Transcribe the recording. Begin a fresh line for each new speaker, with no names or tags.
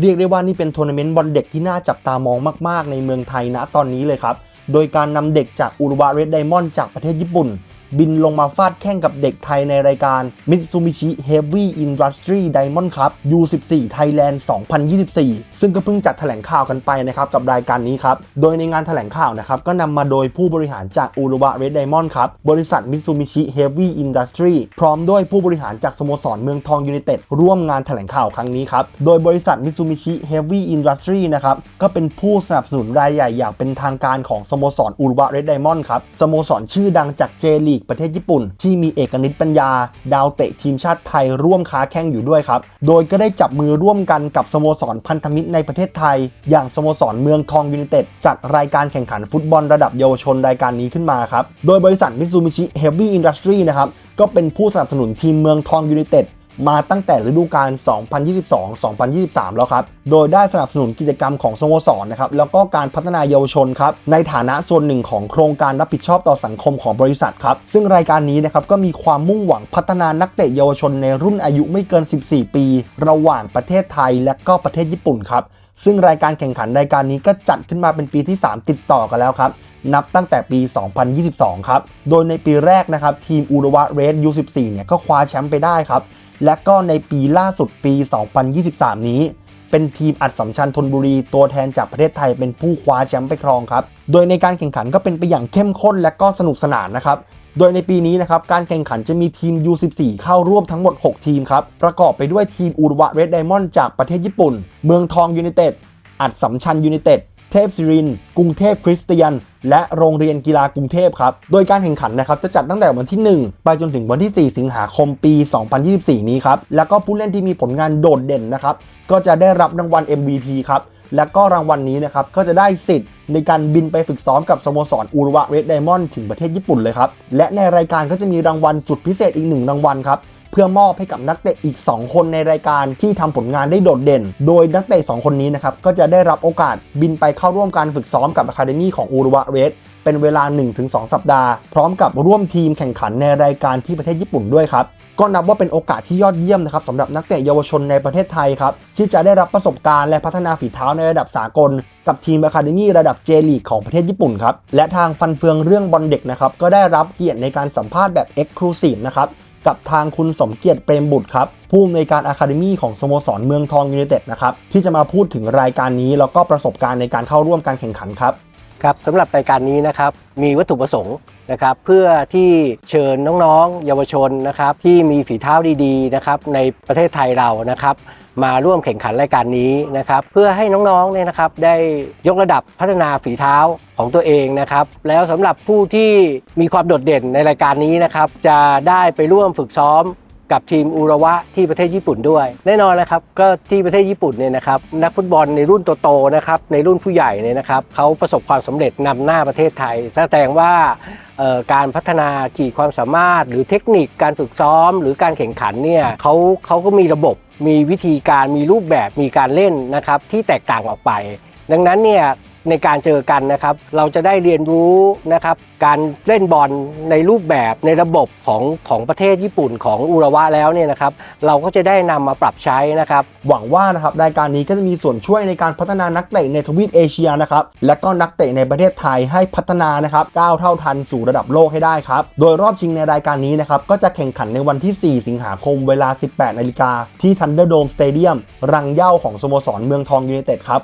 เรียกได้ว่านี่เป็นทัวร์นาเมนต์บอลเด็กที่น่าจับตามองมาก ๆ ในเมืองไทยนะตอนนี้เลยครับ โดยการนำเด็กจากอุรุวาเรดไดมอนด์จากประเทศญี่ปุ่น บินลงมาฟาดแข่งกับเด็กไทยในรายการ Mitsubishi Heavy Industry Diamond Cup U14 Thailand 2024 ซึ่งก็เพิ่งจัดแถลงข่าวกันไปนะครับกับรายการนี้ครับ โดยในงานแถลงข่าวนะครับก็นำมาโดยผู้บริหารจากอุรุวาเรดไดมอนด์ครับ บริษัท Mitsubishi Heavy Industry พร้อมด้วยผู้บริหารจากสโมสรเมืองทองยูไนเต็ดร่วมงานแถลงข่าวครั้งนี้ครับ โดยบริษัท Mitsubishi Heavy Industry นะครับก็เป็นผู้สนับสนุนรายใหญ่อย่างเป็นทางการของสโมสรอุรุวาเรดไดมอนด์ครับสโมสรชื่อดังจากเจลีกประเทศญี่ปุ่น ที่มีเอกนิตปัญญา ดาวเตะทีมชาติไทยร่วมค้าแข่งอยู่ด้วยครับ โดยก็ได้จับมือร่วมกันกับสโมสรพันธมิตรในประเทศไทย อย่างสโมสรเมืองทองยูเนเต็ดจัดรายการแข่งขันฟุตบอลระดับเยาวชนรายการนี้ขึ้นมาครับ โดยบริษัทมิซูมิชิเฮฟวี่อินดัสทรีนะครับก็เป็นผู้สนับสนุนทีมเมืองทองยูเนเต็ด มาตั้งแต่ฤดูกาล 2022-2023 แล้วครับ โดยได้สนับสนุนกิจกรรมของสโมสรนนะครับ แล้วก็การพัฒนาเยาวชนครับ ในฐานะส่วนหนึ่งของโครงการรับผิดชอบต่อสังคมของบริษัทครับ ซึ่งรายการนี้นะครับก็มีความมุ่งหวังพัฒนานักเตะเยาวชนในรุ่นอายุไม่เกิน 14 ปี ระหว่างประเทศไทยและก็ประเทศญี่ปุ่นครับ ซึ่งรายการแข่งขันรายการนี้ก็จัดขึ้นมาเป็นปีที่ 3 ติดต่อกันแล้วครับนับตั้งแต่ปี 2022 ครับ โดยในปีแรกนะครับ ทีมอูรวะเรด U14 เนี่ยก็คว้าแชมป์ไปได้ครับ และก็ในปีล่าสุดปี 2023 นี้ เป็นทีมอัดสัมชัญธนบุรีตัวแทนจากประเทศไทยเป็นผู้คว้าแชมป์ไปครองครับ โดยในการแข่งขันก็เป็นไปอย่างเข้มข้นและก็สนุกสนานนะครับโดยในปีนี้นะครับการแข่งขันจะมีทีม U14 เข้าร่วมทั้งหมด 6 ทีมครับ ประกอบไปด้วยทีมอูรวะเรดไดมอนด์จากประเทศญี่ปุ่น เมืองทองยูไนเต็ด อัดสัมชัญยูไนเต็ด เทพศิริน กรุงเทพคริสเตียน และโรงเรียนกีฬากรุงเทพครับ โดยการแข่งขันนะครับจะจัดตั้งแต่วันที่ 1 ไปจนถึงวันที่ 4 สิงหาคมปี 2024 นี้ครับ แล้วก็ผู้เล่นที่มีผลงานโดดเด่นนะครับ ก็จะได้รับรางวัล MVP ครับ และก็รางวัลนี้นะครับก็จะได้สิทธิ์ในการบินไปฝึกซ้อมกับสโมสรอูรุวะเรดไดมอนด์ถึงประเทศญี่ปุ่นเลยครับ และในรายการก็จะมีรางวัลสุดพิเศษอีกหนึ่งรางวัลครับ เพื่อมอบให้กับนักเตะอีก 2 คนในรายการที่ทำผลงานได้โดดเด่น โดยนักเตะ2คนนี้นะครับก็จะได้รับโอกาสบินไปเข้าร่วมการฝึกซ้อมกับอะคาเดมี่ของอูรุวะเรดเป็นเวลา 1-2 สัปดาห์ พร้อมกับร่วมทีมแข่งขันในรายการที่ประเทศญี่ปุ่นด้วยครับก็นับว่าเป็นโอกาสที่ยอดเยี่ยมนะครับสำหรับนักเตะเยาวชนในประเทศไทยครับ ที่จะได้รับประสบการณ์และพัฒนาฝีเท้าในระดับสากล กับทีมอะคาเดมี่ระดับเจลีกของประเทศญี่ปุ่นครับ และทางฟันเฟืองเรื่องบอลเด็กนะครับ ก็ได้รับเกียรติในการสัมภาษณ์แบบ e x c l u s i v e นะครับ กับทางคุณสมเกียรติเปรมบุตรครับผู้อำนวยการอะคาเดมี่ของสโมสรเมืองทองยูเนเต็ดนะครับที่จะมาพูดถึงรายการนี้แล้วก็ประสบการณ์ในการเข้าร่วมการแข่งขันครับ
ครับสำหรับรายการนี้นะครับมีวัตถุประสงค์นะครับเพื่อที่เชิญน้องๆ เยาวชนนะครับที่มีฝีเท้าดีๆนะครับในประเทศไทยเรานะครับ มาร่วมแข่งขันรายการนี้นะครับเพื่อให้น้องๆเนี่ยนะครับได้ยกระดับพัฒนาฝีเท้าของตัวเองนะครับแล้วสำหรับผู้ที่มีความโดดเด่นในรายการนี้นะครับจะได้ไปร่วมฝึกซ้อม กับทีมอุระวะที่ประเทศญี่ปุ่นด้วย แน่นอนนะครับก็ที่ประเทศญี่ปุ่นเนี่ยนะครับนักฟุตบอลในรุ่นโตๆนะครับในรุ่นผู้ใหญ่เนี่ยนะครับเขาประสบความสำเร็จนำหน้าประเทศไทย แสดงว่าการพัฒนาขีดความสามารถ หรือเทคนิคการฝึกซ้อม หรือการแข่งขันเนี่ยเขาเขาก็มีระบบมีวิธีการมีรูปแบบมีการเล่นนะครับที่แตกต่างออกไป ดังนั้นเนี่ย ในการเจอกันนะครับ เราจะได้เรียนรู้นะครับการเล่นบอลในรูปแบบในระบบของของประเทศญี่ปุ่นของอุระวะแล้วเนี่ยนะครับ เราก็จะได้นำมาปรับใช้นะครับ
หวังว่านะครับรายการนี้ก็จะมีส่วนช่วยในการพัฒนานักเตะในทวีปเอเชียนะครับและก็นักเตะในประเทศไทยให้พัฒนานะครับก้าวเท่าทันสู่ระดับโลกให้ได้ครับโดยรอบชิงในรายการนี้นะครับก็จะแข่งขันในวันที่ 4 สิงหาคมเวลา 18นาฬิกาที่ Thunderdome Stadium รังเย้าของสโมสรเมืองทองยูไนเต็ดครับ